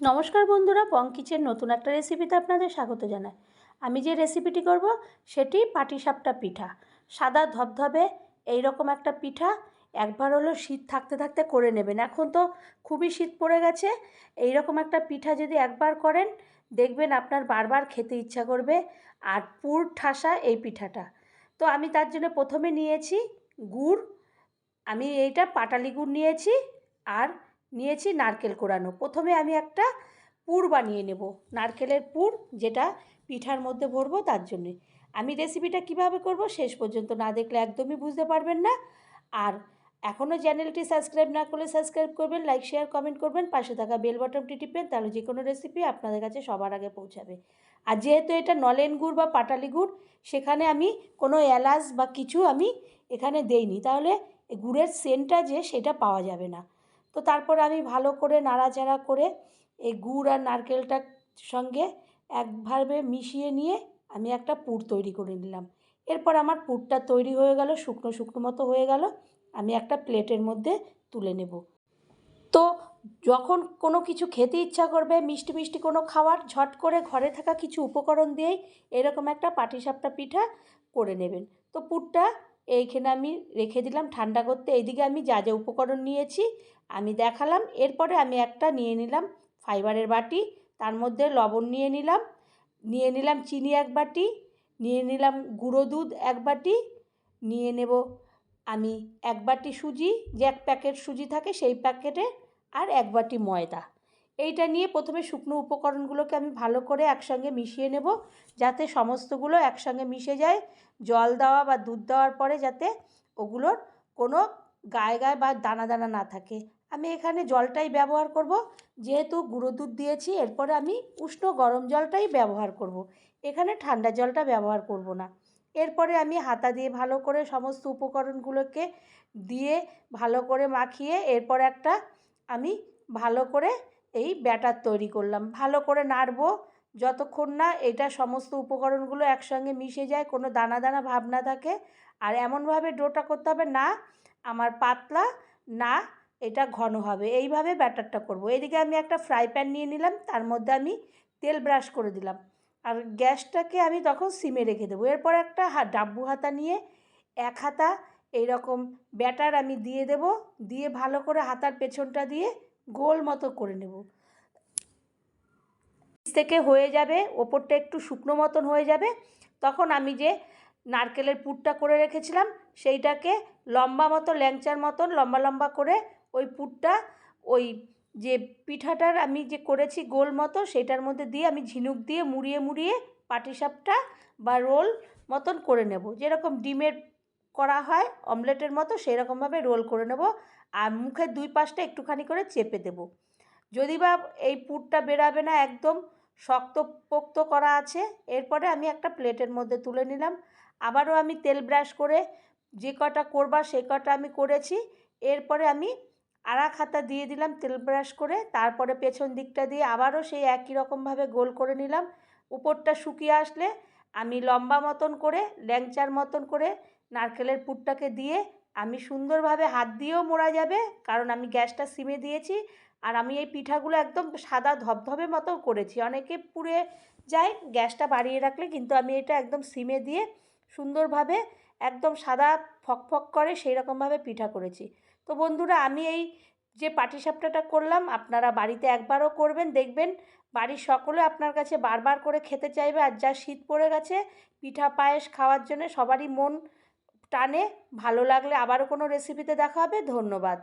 নমস্কার বন্ধুরা পঙ্কিচের নতুন একটা রেসিপিতে আপনাদের স্বাগত জানাই। আমি যে রেসিপিটি করব, সেটি পাটিসাপটা পিঠা। সাদা ধবধবে এই রকম একটা পিঠা, একবার হলো শীত থাকতে থাকতে করে নেবেন। এখন তো খুবই শীত পড়ে গেছে এই রকম একটা পিঠা যদি একবার করেন, দেখবেন আপনার বারবার খেতে ইচ্ছা করবে আর পুর ঠাসা এই পিঠাটা। তো আমি তার জন্য প্রথমে নিয়েছি গুড়, আমি এইটা পাটালি গুড় নিয়েছি আর নিয়েছি নারকেল কোড়ানো প্রথমে আমি একটা পুর বানিয়ে নেব। নারকেলের পুর যেটা পিঠার মধ্যে ভরবো তার জন্যে। আমি রেসিপিটা কীভাবে করব শেষ পর্যন্ত না দেখলে একদমই বুঝতে পারবেন না। আর এখনও চ্যানেলটি সাবস্ক্রাইব না করলে সাবস্ক্রাইব করবেন লাইক শেয়ার কমেন্ট করবেন, পাশে থাকা বেল বাটনটি টিপেন, তাহলে যে কোনো রেসিপি আপনাদের কাছে সবার আগে পৌঁছাবে। আর যেহেতু এটা নলেন গুড় বা পাটালি গুড়, সেখানে আমি কোনো এলাচ বা কিছু আমি এখানে দেইনি। তাহলে গুড়ের সেন্টটা যে, সেটা পাওয়া যাবে না। তো তারপর আমি ভালো করে নাড়াচাড়া করে এই গুড় আর নারকেলটার সঙ্গে একভাবে মিশিয়ে নিয়ে আমি একটা পুর তৈরি করে নিলাম। এরপর আমার পুরটা তৈরি হয়ে গেল, শুকনো শুকনো মতো হয়ে গেল, আমি একটা প্লেটের মধ্যে তুলে নেব। তো যখন কোনো কিছু খেতে ইচ্ছা করবে, মিষ্টি মিষ্টি কোনো খাওয়ার, ঝট করে ঘরে থাকা কিছু উপকরণ দিয়েই এরকম একটা পাটিসাপটা পিঠা করে নেবেন। তো পুরটা এইখানে আমি রেখে দিলাম ঠান্ডা করতে। এইদিকে আমি যা যা উপকরণ নিয়েছি আমি দেখালাম। এরপরে আমি একটা নিয়ে নিলাম ফাইবারের বাটি, তার মধ্যে লবণ নিয়ে নিলাম। নিয়ে নিলাম চিনি এক বাটি, নিয়ে নিলাম গুঁড়ো দুধ এক বাটি, নিয়ে নেব আমি এক বাটি সুজি, যে এক প্যাকেট সুজি থাকে সেই প্যাকেটে আর এক বাটি ময়দা। এইটা নিয়ে প্রথমে শুকনো উপকরণগুলোকে আমি ভালো করে একসঙ্গে মিশিয়ে নেব, যাতে সমস্তগুলো একসঙ্গে মিশে যায়। জল দেওয়া বা দুধ দেওয়ার পরে যাতে ওগুলোর কোনো গায়ে গায়ে বা দানা দানা না থাকে। আমি এখানে জলটাই ব্যবহার করব, যেহেতু গুঁড়ো দুধ দিয়েছি, এরপরে আমি উষ্ণ গরম জলটাই ব্যবহার করব। এখানে ঠান্ডা জলটা ব্যবহার করব না। এরপরে আমি হাতা দিয়ে ভালো করে সমস্ত উপকরণগুলোকে দিয়ে ভালো করে মাখিয়ে, এরপর একটা আমি ভালো করে এই ব্যাটার তৈরি করলাম। ভালো করে নাড়বো। যতক্ষণ না এটা সমস্ত উপকরণগুলো একসঙ্গে মিশে যায়, কোনো দানা দানা ভাব না থাকে। আর এমনভাবে ডোটা করতে হবে, না আমার পাতলা, না এটা ঘন হবে। এইভাবে ব্যাটারটা করব। এদিকে আমি একটা ফ্রাই প্যান নিয়ে নিলাম, তার মধ্যে আমি তেল ব্রাশ করে দিলাম। আর গ্যাসটাকে আমি তখন সিমে রেখে দেবো। এরপর একটা হা, ডাব্বু হাতা নিয়ে এক হাতা এইরকম ব্যাটার আমি দিয়ে দেব। দিয়ে ভালো করে হাতার পেছনটা দিয়ে গোল মতো করে নেব। থেকে হয়ে যাবে, ওপরটা একটু শুকনো মতন হয়ে যাবে। তখন আমি যে নারকেলের পুরটা করে রেখেছিলাম, সেইটাকে লম্বা মতো, ল্যাংচার মতন, লম্বা লম্বা করে ওই পুরটা, ওই যে পিঠাটার আমি যে করেছি গোল মতো সেটার মধ্যে দিয়ে আমি ঝিনুক দিয়ে মুড়িয়ে মুড়িয়ে পাটিসাপটা বা রোল মতন করে নেব। যেরকম ডিমের করা হয়, অমলেটের মতো সেই রকমভাবে রোল করে নেব আর মুখের দুই পাশটা একটুখানি করে চেপে দেব। যদি বা এই পুরটা বেরাবে না একদম শক্ত পোক্ত করা আছে, এরপরে আমি একটা প্লেটের মধ্যে তুলে নিলাম। আবারও আমি তেল ব্রাশ করে যে কটা করবা সে কটা আমি করেছি, এরপরে আমি আড়া খাতা দিয়ে দিলাম তেল ব্রাশ করে, তারপরে পেছন দিকটা দিয়ে আবারও সেই একই রকমভাবে গোল করে নিলাম। উপরটা শুকিয়ে আসলে আমি লম্বা মতন করে, ল্যাংচার মতন করে নারকেলের পুরটাকে দিয়ে আমি সুন্দরভাবে হাত দিয়েও মোড়া যাবে, কারণ আমি গ্যাসটা সিমে দিয়েছি আর আমি এই পিঠাগুলো একদম সাদা ধবধবে মতো করেছি। অনেকে পুড়ে যায়, গ্যাসটা বাড়িয়ে রাখলে কিন্তু আমি এটা একদম সিমে দিয়ে সুন্দরভাবে একদম সাদা ফকফক করে সেই রকমভাবে পিঠা করেছি। তো বন্ধুরা, আমি এই যে পাটিসাপটাটা করলাম, আপনারা বাড়িতে একবারও করবেন, দেখবেন বাড়ির সকলে আপনার কাছে বারবার করে খেতে চাইবে আর যা শীত পড়ে গেছে, পিঠা, পায়েস খাওয়ার জন্য সবারই মন টানে ভালো লাগলে আবারও কোনো রেসিপিতে দেখা হবে ধন্যবাদ।